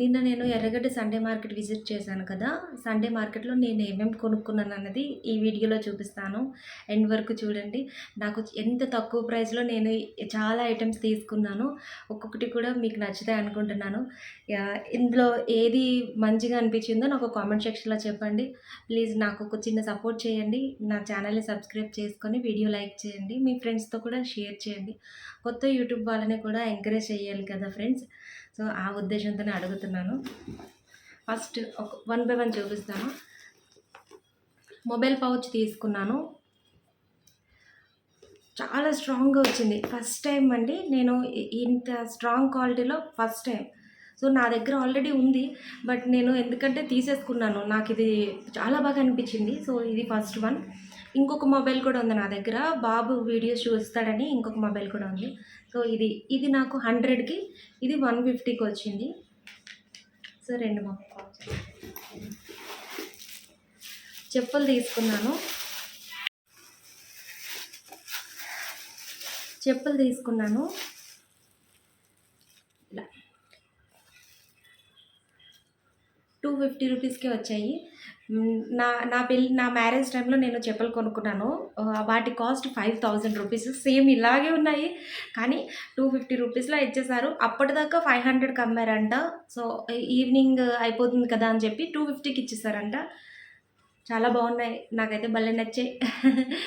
నిన్న నేను ఎర్రగడ్డ సండే మార్కెట్ విజిట్ చేశాను కదా. సండే మార్కెట్లో నేను ఏమేమి కొనుక్కున్నాను అన్నది ఈ వీడియోలో చూపిస్తాను. ఎండ్ వరకు చూడండి. నాకు ఎంత తక్కువ ప్రైస్లో నేను చాలా ఐటమ్స్ తీసుకున్నాను. ఒక్కొక్కటి కూడా మీకు నచ్చుతాయి అనుకుంటున్నాను. ఇందులో ఏది మంచిగా అనిపించిందో నాకు కామెంట్ సెక్షన్లో చెప్పండి. ప్లీజ్ నాకు ఒక చిన్న సపోర్ట్ చేయండి. నా ఛానల్ని సబ్స్క్రైబ్ చేసుకొని వీడియో లైక్ చేయండి. మీ ఫ్రెండ్స్తో కూడా షేర్ చేయండి. కొత్త యూట్యూబ్ వాళ్ళని కూడా ఎంకరేజ్ చేయాలి కదా ఫ్రెండ్స్ సో ఆ ఉద్దేశంతోనే అడుగుతున్నాను. ఫస్ట్ ఒక వన్ బై వన్ చూపిస్తాను. మొబైల్ పౌచ్ తీసుకున్నాను. చాలా స్ట్రాంగ్గా వచ్చింది. ఫస్ట్ టైం అండి నేను ఇంత స్ట్రాంగ్ క్వాలిటీలో ఫస్ట్ టైం. సో నా దగ్గర ఆల్రెడీ ఉంది. బట్ నేను ఎందుకంటే తీసేసుకున్నాను. నాకు ఇది చాలా బాగా అనిపించింది. సో ఇది ఫస్ట్ వన్. ఇంకొక మొబైల్ కూడా ఉంది నా దగ్గర. బాబు వీడియోస్ చూస్తాడని ఇంకొక మొబైల్ కూడా ఉంది. సో ఇది ఇది నాకు హండ్రెడ్కి ఇది వన్ ఫిఫ్టీకి వచ్చింది. సో రెండు మొబైల్ చెప్పులు తీసుకున్నాను. చెప్పులు తీసుకున్నాను. టూ ఫిఫ్టీ రూపీస్కే వచ్చాయి. నా నా పెళ్ళి నా మ్యారేజ్ టైంలో నేను చెప్పులు కొనుక్కున్నాను. వాటి cost five thousand rupees. Same ఇలాగే ఉన్నాయి. కానీ టూ ఫిఫ్టీ రూపీస్లో ఇచ్చేసారు అప్పటిదాకా ఫైవ్ హండ్రెడ్కి అమ్మారంట. సో ఈవినింగ్ అయిపోతుంది కదా అని చెప్పి టూ ఫిఫ్టీకి ఇచ్చేసారంట చాలా బాగున్నాయి. నాకైతే భలే నచ్చాయి.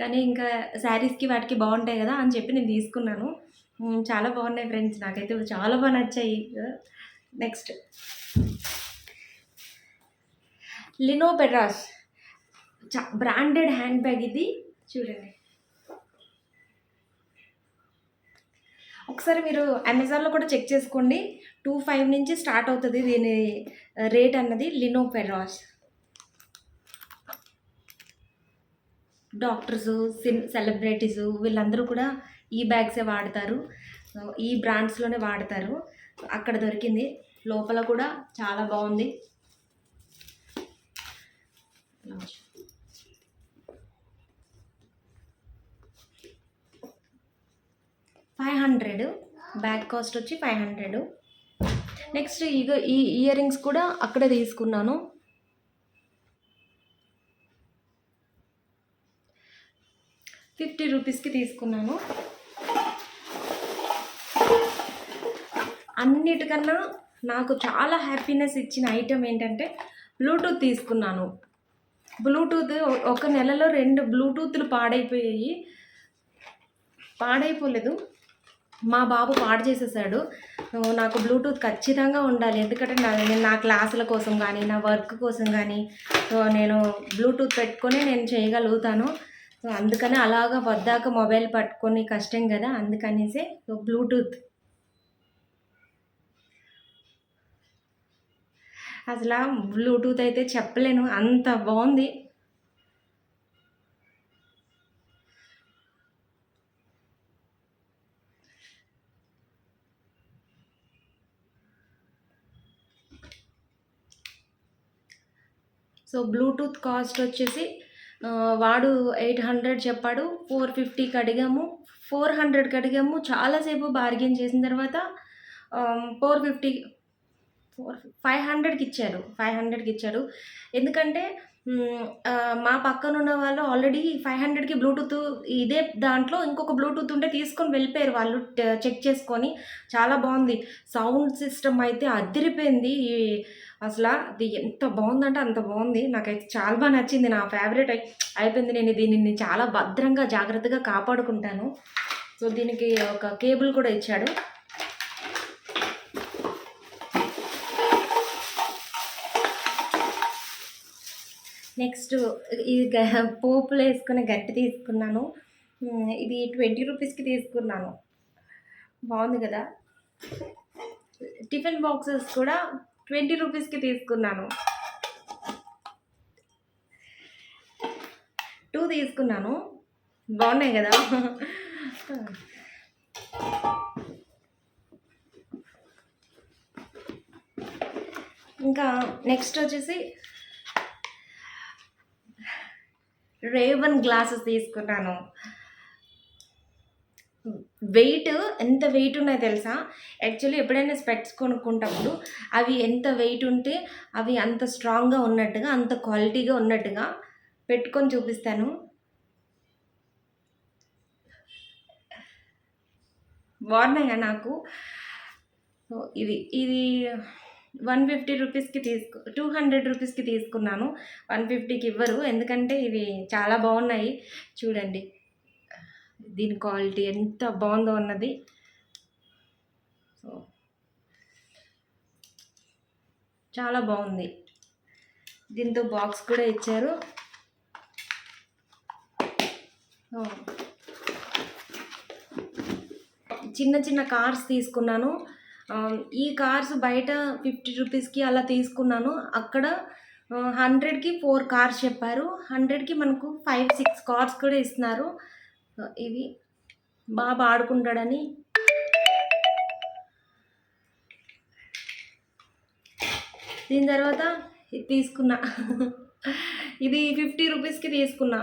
కానీ ఇంకా శారీస్కి వాటికి బాగుంటాయి కదా అని చెప్పి నేను తీసుకున్నాను. చాలా బాగున్నాయి ఫ్రెండ్స్. నాకైతే చాలా బాగా నచ్చాయి. నెక్స్ట్. లినో చ బ్రాండెడ్ హ్యాండ్ బ్యాగ్ ఇది. చూడండి. ఒకసారి మీరు అమెజాన్లో కూడా చెక్ చేసుకోండి. టూ ఫైవ్ నుంచి స్టార్ట్ అవుతుంది దీని రేట్ అన్నది లినోపెడ్రాష్ డాక్టర్స్ సిన్ సెలబ్రిటీస్ వీళ్ళందరూ కూడా ఈ బ్యాగ్సే వాడతారు. ఈ బ్రాండ్స్లోనే వాడతారు. అక్కడ దొరికింది. లోపల కూడా చాలా బాగుంది. Five hundred. బ్యాక్ కాస్ట్ వచ్చి ఫైవ్ హండ్రెడ్. నెక్స్ట్ ఇగో ఈ ఇయర్ రింగ్స్ కూడా అక్కడే తీసుకున్నాను. ఫిఫ్టీ రూపీస్కి తీసుకున్నాను. అన్నిటికన్నా నాకు చాలా హ్యాపీనెస్ ఇచ్చిన ఐటెం ఏంటంటే బ్లూటూత్ తీసుకున్నాను. బ్లూటూత్ ఒక నెలలో రెండు బ్లూటూత్లు పాడైపోయాయి. పాడైపోలేదు. మా బాబు పాడు చేసేసాడు. నాకు బ్లూటూత్ ఖచ్చితంగా ఉండాలి. ఎందుకంటే నా నేను నా క్లాసుల కోసం కానీ నా వర్క్ కోసం కానీ నేను బ్లూటూత్ పెట్టుకొని నేను చేయగలుగుతాను. సో అందుకని అలాగా వద్దాక మొబైల్ పట్టుకొని కష్టం కదా అందుకనేసి బ్లూటూత్. అసలు బ్లూటూత్ అయితే చెప్పలేను. అంత బాగుంది. సో బ్లూటూత్ కాస్ట్ వచ్చేసి వాడు ఎయిట్ హండ్రెడ్ చెప్పాడు. ఫోర్ ఫిఫ్టీకి అడిగాము ఫోర్ హండ్రెడ్కి అడిగాము చాలాసేపు బార్గెన్ చేసిన తర్వాత ఫోర్ ఫిఫ్టీ ఫోర్ ఫైవ్ హండ్రెడ్కి ఇచ్చారు. ఫైవ్ హండ్రెడ్కి ఇచ్చారు. ఎందుకంటే మా పక్కన ఉన్న వాళ్ళు ఆల్రెడీ ఫైవ్ హండ్రెడ్కి బ్లూటూత్ ఇదే దాంట్లో ఇంకొక బ్లూటూత్ ఉంటే తీసుకొని వెళ్ళిపోయారు వాళ్ళు చెక్ చేసుకొని. చాలా బాగుంది. సౌండ్ సిస్టమ్ అయితే అదిరిపోయింది. ఈ- అసలు అది ఎంత బాగుందంటే అంత బాగుంది. నాకైతే చాలా బాగా నచ్చింది. నా ఫేవరెట్ అయిపోయింది. నేను దీనిని చాలా భద్రంగా జాగ్రత్తగా కాపాడుకుంటాను. సో దీనికి ఒక కేబుల్ కూడా ఇచ్చాడు. నెక్స్ట్ ఈ గ- పోపులు వేసుకునే గట్టి తీసుకున్నాను. ఇది ట్వంటీ రూపీస్కి తీసుకున్నాను. బాగుంది కదా? టిఫిన్ బాక్సెస్ కూడా ట్వంటీ రూపీస్కి తీసుకున్నాను. టూ తీసుకున్నాను. బాగున్నాయి కదా? ఇంకా నెక్స్ట్ వచ్చేసి రేవన్ గ్లాసెస్ తీసుకున్నాను. వెయిట్ ఎంత వెయిట్ ఉన్నాయో తెలుసా? యాక్చువల్లీ ఎప్పుడైనా స్పెక్ట్స్ కొనుక్కుంటప్పుడు అవి ఎంత వెయిట్ ఉంటే అవి అంత స్ట్రాంగ్గా ఉన్నట్టుగా అంత క్వాలిటీగా ఉన్నట్టుగా పెట్టుకొని చూపిస్తాను. బాగున్నాయా నాకు? సో ఇది ఇది వన్ ఫిఫ్టీ రూపీస్కి తీసుకు టూ హండ్రెడ్ రూపీస్కి తీసుకున్నాను. వన్ ఫిఫ్టీకి ఇవ్వరు. ఎందుకంటే ఇవి చాలా బాగున్నాయి. చూడండి. దీని క్వాలిటీ ఎంత బాగుందో అన్నది. సో చాలా బాగుంది. దీంతో బాక్స్ కూడా ఇచ్చారు. చిన్న చిన్న కార్స్ తీసుకున్నాను. ఈ కార్స్ బయట ఫిఫ్టీ రూపీస్కి అలా తీసుకున్నాను. అక్కడ హండ్రెడ్కి ఫోర్ కార్స్ చెప్పారు. హండ్రెడ్కి మనకు ఫైవ్ సిక్స్ కార్స్ కూడా ఇస్తున్నారు. ఇవి. బాగా ఆడుకుంటాడని. దీని తర్వాత ఇది తీసుకున్నా. ఇది ఫిఫ్టీ రూపీస్కి తీసుకున్నా.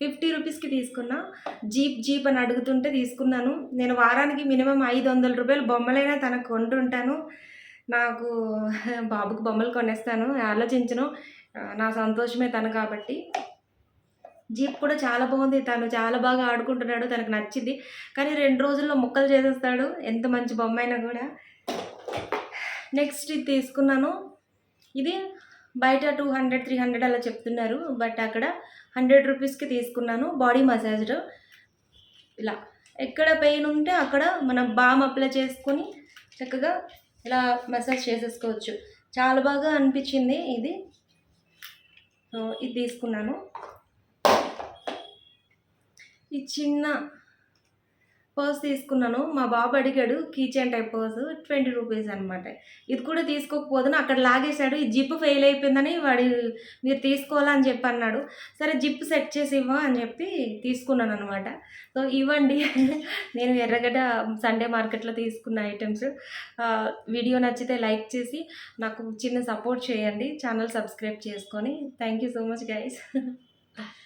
ఫిఫ్టీ రూపీస్కి తీసుకున్నా. జీప్ జీప్ అని అడుగుతుంటే తీసుకున్నాను. నేను వారానికి మినిమం ఐదు వందల రూపాయలు బొమ్మలైనా తనకు కొంటుంటాను. నాకు బాబుకు బొమ్మలు కొనేస్తాను. ఆలోచించను. నా సంతోషమే తను కాబట్టి. జీప్ కూడా చాలా బాగుంది. తను చాలా బాగా ఆడుకుంటున్నాడు. తనకు నచ్చింది. కానీ రెండు రోజుల్లో ముక్కలు చేసేస్తాడు. ఎంత మంచి బొమ్మ అయినా కూడా. నెక్స్ట్ ఇది తీసుకున్నాను. ఇది బయట టూ హండ్రెడ్ త్రీ హండ్రెడ్ అలా చెప్తున్నారు. బట్ అక్కడ హండ్రెడ్ రూపీస్కి తీసుకున్నాను బాడీ మసాజ్ ఇలా ఎక్కడ పెయిన్ ఉంటే అక్కడ మనం బామ్ అప్లై చేసుకొని చక్కగా ఇలా మసాజ్ చేసేసుకోవచ్చు. చాలా బాగా అనిపించింది ఇది. ఇది తీసుకున్నాను. ఈ చిన్న పర్స్ తీసుకున్నాను. మా బాబు అడిగాడు keychain type purse twenty rupees అనమాట ఇది కూడా తీసుకోకపోదును అక్కడ లాగేశాడు. ఈ జిప్ ఫెయిల్ అయిపోయిందని వాడు మీరు తీసుకోవాలని చెప్పి అన్నాడు. సరే జిప్ సెట్ చేసి ఇవ్వ అని చెప్పి తీసుకున్నాను అనమాట సో ఇవ్వండి. నేను ఎర్రగడ్డ సండే మార్కెట్లో తీసుకున్న ఐటమ్స్. వీడియో నచ్చితే లైక్ చేసి నాకు చిన్న సపోర్ట్ చేయండి. ఛానల్ సబ్స్క్రైబ్ చేసుకొని. Thank you so much guys.